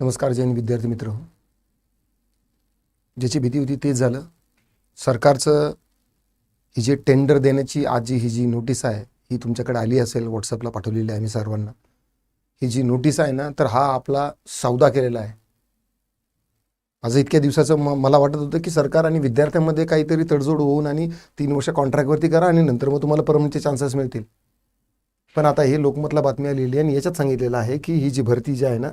नमस्कार जैन विद्यार्थी मित्र. हो ज्याची भीती होती तेच झालं. सरकारचं ही जी टेंडर देण्याची आज जी ही जी नोटीस आहे ही तुमच्याकडे आली असेल व्हॉट्सअपला पाठवलेली आहे मी सर्वांना. ही जी नोटीस आहे ना तर हा आपला सौदा केलेला आहे. आज इतक्या दिवसाचं म मला वाटत होतं की सरकार आणि विद्यार्थ्यांमध्ये काहीतरी तडजोड होऊन आणि तीन वर्ष कॉन्ट्रॅक्टवरती करा आणि नंतर मग तुम्हाला परमनंटचे चान्सेस मिळतील. पण आता हे लोकमतला बातमी आलेली आहे आणि याच्यात सांगितलेलं आहे की ही जी भरती जी आहे ना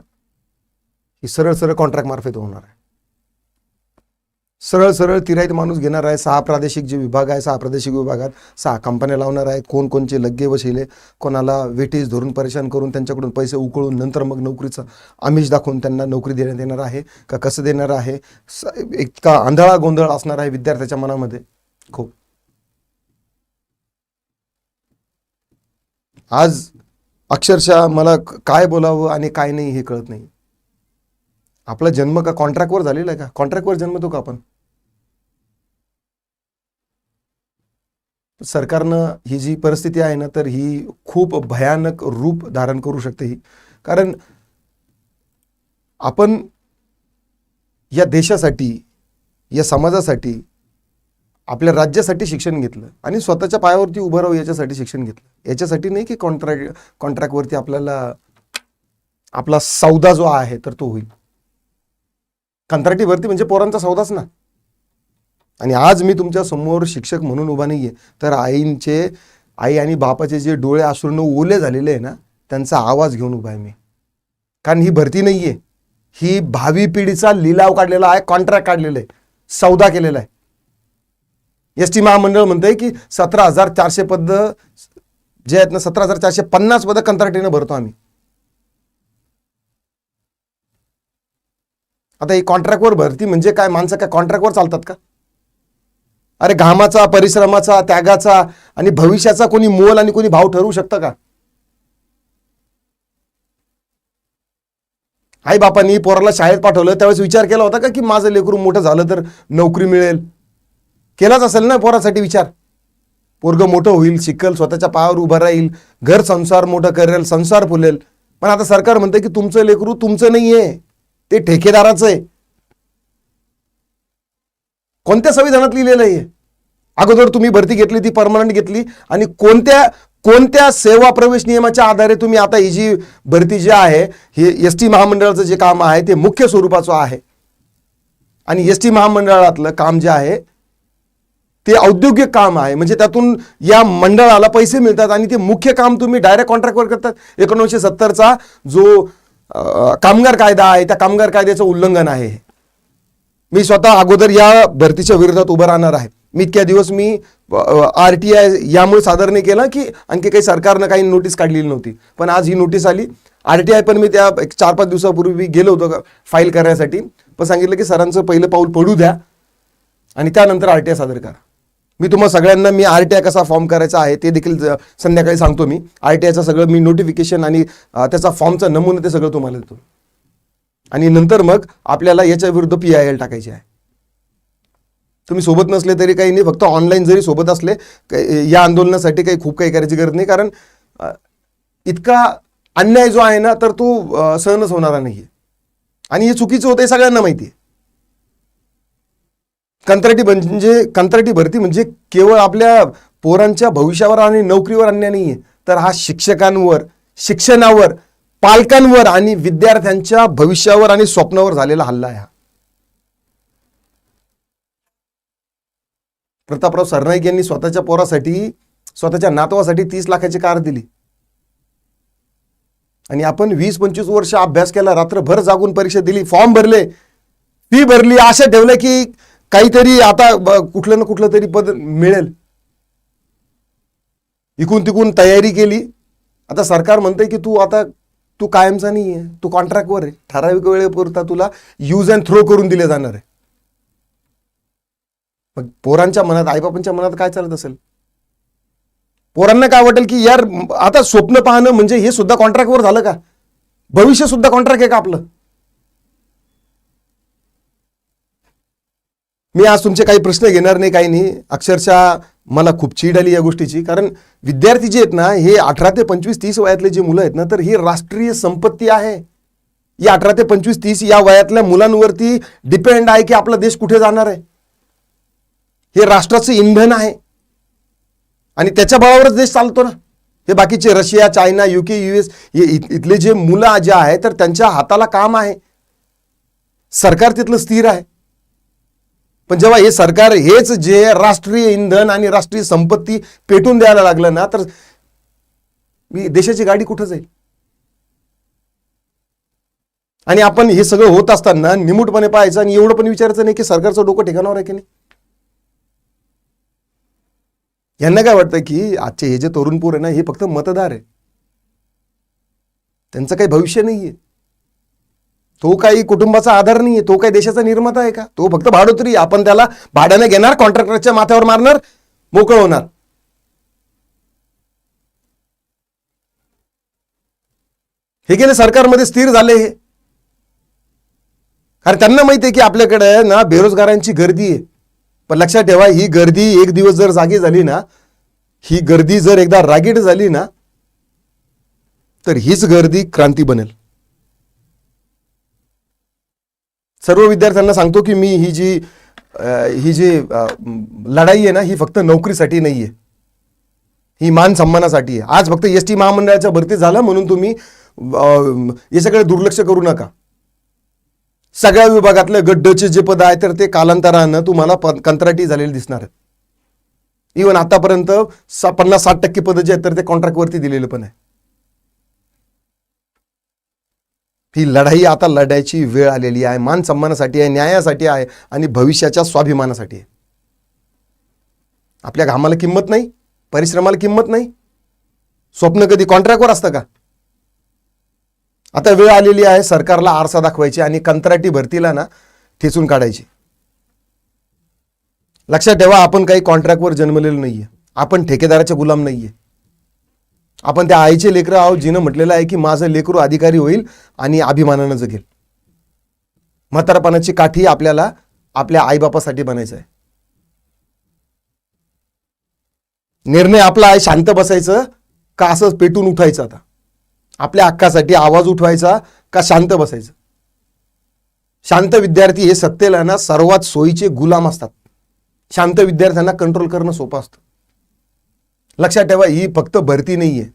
ही सरळ सरळ कॉन्ट्रॅक्ट मार्फत होणार आहे. सरळ सरळ तिराईत माणूस घेणार आहे. सहा प्रादेशिक जे विभाग आहे सहा प्रादेशिक विभागात सहा कंपन्या लावणार आहे कोण कोणचे लग्गे बशिले कोणाला वेटेज धरून परेशान करून त्यांच्याकडून पैसे उकळून नंतर मग नोकरीचं आमिष दाखवून त्यांना नोकरी देण्यात येणार आहे का कसं देणार आहे? इतका आंधळा गोंधळ असणार आहे विद्यार्थ्याच्या मनामध्ये. खूप. आज अक्षरशः मला काय बोलावं आणि काय नाही हे कळत नाही. आपला जन्म का कॉन्ट्रॅक्टवर झालेला आहे का? कॉन्ट्रॅक्टवर जन्मतो का आपण? सरकारनं ही जी परिस्थिती आहे ना तर ही खूप भयानक रूप धारण करू शकते ही. कारण आपण या देशासाठी या समाजासाठी आपल्या राज्यासाठी शिक्षण घेतलं आणि स्वतःच्या पायावरती उभं राहू याच्यासाठी शिक्षण घेतलं. याच्यासाठी नाही की कॉन्ट्रॅक्ट कॉन्ट्रॅक्टवरती आपल्याला आपला सौदा जो आहे तर तो होईल. कंत्राटी भरती म्हणजे पोरांचा सौदाच ना. आणि आज मी तुमच्यासमोर शिक्षक म्हणून उभा नाही आहे तर आईंचे आई आणि बापाचे जे डोळे असून ओले झालेले आहे ना त्यांचा आवाज घेऊन उभा आहे मी. कारण ही भरती नाही आहे ही भावी पिढीचा लिलाव काढलेला आहे कॉन्ट्रॅक्ट काढलेला आहे सौदा केलेला आहे. एस टी महामंडळ म्हणतंय की सतरा हजार चारशे पद जे आहेत ना सतरा हजार चारशे पन्नास पदं कंत्राटीनं भरतो आम्ही. आता ही कॉन्ट्रॅक्टवर भरती म्हणजे काय? माणसं काय कॉन्ट्रॅक्टवर चालतात का? अरे घामाचा परिश्रमाचा त्यागाचा आणि भविष्याचा कोणी मोल आणि कोणी भाव ठरवू शकतं का? आई बापांनी पोराला शाळेत पाठवलं त्यावेळेस विचार केला होता का की माझं लेकरू मोठं झालं तर नोकरी मिळेल? केलाच असेल ना पोरासाठी विचार? पोरग मोठं होईल शिकल स्वतःच्या पायावर उभं राहील घर संसार मोठं करेल संसार फुलेल. पण आता सरकार म्हणतं की तुमचं लेकरू तुमचं नाही आहे ते ठेकेदाराचं आहे. कोणत्या संविधानात लिहिलेलं आहे? अगोदर तुम्ही भरती घेतली ती परमनंट घेतली आणि कोणत्या कोणत्या सेवा प्रवेश नियमाच्या आधारे तुम्ही आता ही जी भरती जी आहे हे एस टी महामंडळाचं जे काम आहे ते मुख्य स्वरूपाचं आहे. आणि एस टी महामंडळातलं काम जे आहे ते औद्योगिक काम आहे. म्हणजे त्यातून या मंडळाला पैसे मिळतात आणि ते मुख्य काम तुम्ही डायरेक्ट कॉन्ट्रॅक्टवर करतात. एकोणीसशे सत्तरचा जो कामगार कायदा आहे त्या कामगार कायद्याचं उल्लंघन आहे. मी स्वतः अगोदर या भरतीच्या विरोधात उभं राहणार आहे. मी इतक्या दिवस मी आर टी आय यामुळे सादर नाही केलं की आणखी काही सरकारनं काही नोटीस काढलेली नव्हती. पण आज ही नोटीस आली. आर टी आय पण मी त्या एक चार पाच दिवसापूर्वी गेलो होतो फाईल करण्यासाठी. पण सांगितलं की सरांचं पहिलं पाऊल पडू द्या आणि त्यानंतर आर टी आय सादर करा. मी तुम्हाला सगळ्यांना मी आर टी आय कसा फॉर्म करायचा आहे ते देखील संध्याकाळी सांगतो मी. आर टी आयचं सगळं मी नोटिफिकेशन आणि त्याचा फॉर्मचा नमुना ते सगळं तुम्हाला देतो. आणि नंतर मग आपल्याला याच्या विरुद्ध पी आय एल टाकायची आहे. तुम्ही सोबत नसले तरी काही नाही फक्त ऑनलाईन जरी सोबत असले या आंदोलनासाठी काही खूप काही करायची गरज नाही. कारण इतका अन्याय जो आहे ना तर तो सहनच होणारा नाही आहे आणि हे चुकीचं होतं हे सगळ्यांना माहिती आहे कंत्राटी म्हणजे कंत्राटी भरती म्हणजे केवळ आपल्या पोरांच्या भविष्यावर आणि नोकरीवर आणण्या नाही आहे तर हा शिक्षकांवर शिक्षणावर पालकांवर आणि विद्यार्थ्यांच्या भविष्यावर आणि स्वप्नावर झालेला हल्ला आहे हा. प्रतापराव सरनाईक यांनी स्वतःच्या पोरासाठी स्वतःच्या नातवासाठी तीस लाखाची कार दिली. आणि आपण वीस पंचवीस वर्ष अभ्यास केला रात्रभर जागून परीक्षा दिली फॉर्म भरले फी भरली आशा ठेवल्या की काहीतरी आता कुठलं ना कुठलं तरी पद मिळेल. इकून तिकून तयारी केली. आता सरकार म्हणतंय की तू आता तू कायमचा नाही आहे तू कॉन्ट्रॅक्टवर आहे. ठराविक वेळेपुरता तुला यूज अँड थ्रो करून दिले जाणार आहे. मग पोरांच्या मनात आईबापांच्या मनात काय चालत असेल? पोरांना काय वाटेल की यार आता स्वप्न पाहणं म्हणजे हे सुद्धा कॉन्ट्रॅक्टवर झालं का? भविष्य सुद्धा कॉन्ट्रॅक्ट आहे का आपलं? मी आज तुमचे काही प्रश्न घेणार नाही काही नाही. अक्षरशः मला खूप चीड आली या गोष्टीची. कारण विद्यार्थी जे आहेत ना हे अठरा ते पंचवीस तीस वयातले जे मुलं आहेत ना तर ही राष्ट्रीय संपत्ती आहे. या अठरा ते पंचवीस तीस या वयातल्या मुलांवरती डिपेंड आहे की आपला देश कुठे जाणार आहे. हे राष्ट्राचं इंधन आहे. आणि त्याच्या बळावरच देश चालतो ना. हे बाकीचे रशिया चायना युके युएस हे इथले जे मुलं जे आहे तर त्यांच्या हाताला काम आहे. सरकार तिथलं स्थिर आहे. पण जेव्हा हे सरकार हेच जे राष्ट्रीय इंधन आणि राष्ट्रीय संपत्ती पेटून द्यायला लागलं ना तर मी देशाची गाडी कुठं जाईल? आणि आपण हे सगळं होत असताना निमूटपणे पाहायचं आणि एवढं पण विचारायचं नाही की सरकारचं डोकं ठिकाणावर आहे की नाही? यांना काय वाटतं की आजचे हे जे तरुणपूर आहे ना हे फक्त मतदार आहे. त्यांचं काही भविष्य नाहीये. तो काही कुटुंबाचा आधार नाहीये तो काही देशाचा निर्माता आहे का? तो फक्त भाडोतरी आपण त्याला भाड्याने घेणार कॉन्ट्रॅक्टरच्या माथ्यावर मारणार मोकळं होणार. हे गेले सरकारमध्ये स्थिर झाले हे. कारण त्यांना माहिती आहे की आपल्याकडे ना बेरोजगारांची गर्दी आहे. पण लक्षात ठेवा ही गर्दी एक दिवस जर जागी झाली ना ही गर्दी जर एकदा रागीट झाली ना तर हीच गर्दी क्रांती बनेल. सर्व विद्यार्थ्यांना सांगतो की मी ही जी ही जी लढाई आहे ना ही फक्त नोकरीसाठी नाही आहे ही मान सन्मानासाठी आहे. आज फक्त एस टी महामंडळाच्या भरती झालं म्हणून तुम्ही याच्याकडे दुर्लक्ष करू नका. सगळ्या विभागातले गड्डचे जे पद आहे तर ते कालांतरानं तुम्हाला प कंत्राटी झालेले दिसणार आहेत. इवन आतापर्यंत सा पन्नास साठ टक्के पदं जे आहेत तर ते कॉन्ट्रॅक्टवरती दिलेलं पण आहे ही लढाई आता लढायची वेळ आलेली आहे. मान सन्मानासाठी आहे न्यायासाठी आहे आणि भविष्याच्या स्वाभिमानासाठी आहे. आपल्या घामाला किंमत नाही परिश्रमाला किंमत नाही. स्वप्न कधी कॉन्ट्रॅक्टवर असतं का? आता वेळ आलेली आहे सरकारला आरसा दाखवायची आणि कंत्राटी भरतीला ना ठेचून काढायची. लक्षात ठेवा आपण काही कॉन्ट्रॅक्टवर जन्मलेलं नाहीये. आपण ठेकेदाराचे गुलाम नाहीये. आपण त्या आईचे लेकरं आहोत जिनं म्हटलेलं आहे की माझं लेकरू अधिकारी होईल आणि अभिमानानं जगेल. म्हातारपणाची काठी आपल्याला आपल्या आईबापासाठी बनायचं आहे. निर्णय आपला आहे शांत बसायचं का असं पेटून उठायचं आता? आपल्या हक्कासाठी आवाज उठवायचा का शांत बसायचं? शांत विद्यार्थी हे सत्तेला ना सर्वात सोयीचे गुलाम असतात. शांत विद्यार्थ्यांना कंट्रोल करणं सोपं असतं. लक्षात ठेवा ही फक्त भरती नाही आहे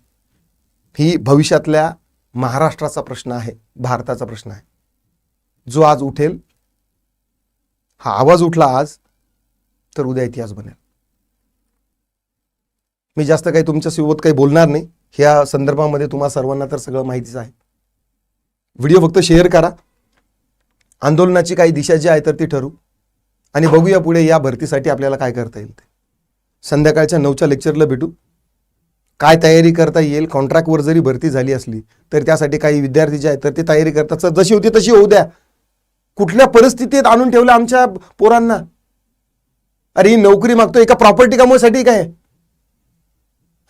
ही भविष्यातल्या महाराष्ट्राचा प्रश्न आहे भारताचा प्रश्न आहे. जो आज उठेल हा आवाज उठला आज तर उद्या इतिहास बनेल. मी जास्त काही तुमच्यासोबत काही बोलणार नाही. ह्या संदर्भामध्ये तुम्हा सर्वांना तर सगळं माहितीच आहे. व्हिडिओ फक्त शेअर करा. आंदोलनाची काही दिशा जी आहे तर ती ठरू. आणि बघूया पुढे या भरतीसाठी आपल्याला काय करता येईल ते. संध्याकाळच्या नऊच्या लेक्चरला भेटू. काय तयारी करता येईल? कॉन्ट्रॅक्टवर जरी भरती झाली असली तर त्यासाठी काही विद्यार्थी जे आहेत तर ते तयारी करतात. सर जशी होती तशी होऊ द्या. कुठल्या परिस्थितीत आणून ठेवलं आमच्या पोरांना? अरे ही नोकरी मागतो एका प्रॉपर्टी कामासाठी काय?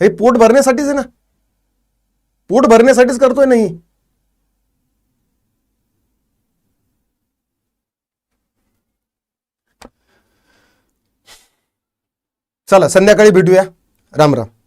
हे पोट भरण्यासाठीच आहे ना. पोट भरण्यासाठीच करतोय नाही चला संध्याकाळी भेटूया. राम राम.